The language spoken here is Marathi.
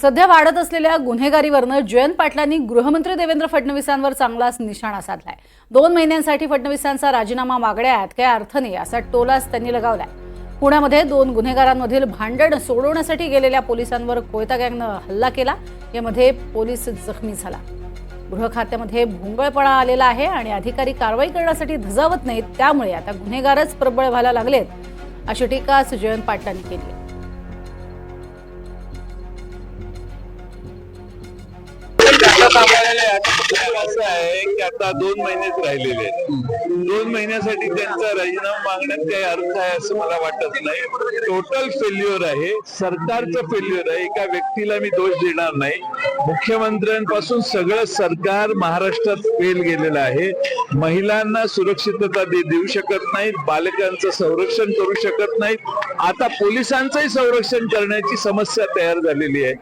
सध्या वाढत असलेल्या गुन्हेगारीवरनं जयंत पाटलांनी गृहमंत्री देवेंद्र फडणवीसांवर चांगलाच निशाणा साधलाय. दोन महिन्यांसाठी फडणवीसांचा राजीनामा मागण्यात काय अर्थ नाही असा टोलाच त्यांनी लगावलाय. पुण्यामध्ये दोन गुन्हेगारांमधील भांडण सोडवण्यासाठी गेलेल्या पोलिसांवर कोयता गँगनं हल्ला केला यामध्ये पोलीस जखमी झाला. गृह खात्यामध्ये भोंगळपणा आलेला आहे आणि अधिकारी कारवाई करण्यासाठी धजावत नाहीत त्यामुळे आता गुन्हेगारच प्रबळ व्हायला लागलेत अशी टीकाच जयंत पाटलांनी केली सांभाळलेले आता असं आहे की आता दोन महिनेच राहिलेले आहेत. दोन महिन्यासाठी त्यांचा राजीनामा मागण्यात काही अर्थ आहे असं मला वाटत नाही. टोटल फेल्युअर आहे. सरकारचं फेल्युअर आहे. एका व्यक्तीला मी दोष देणार नाही. मुख्यमंत्र्यांपासून सगळं सरकार महाराष्ट्रात फेल गेलेलं आहे. महिलांना सुरक्षितता देऊ शकत नाहीत. बालकांचं संरक्षण करू शकत नाहीत. आता पोलिसांचंही संरक्षण करण्याची समस्या तयार झालेली आहे.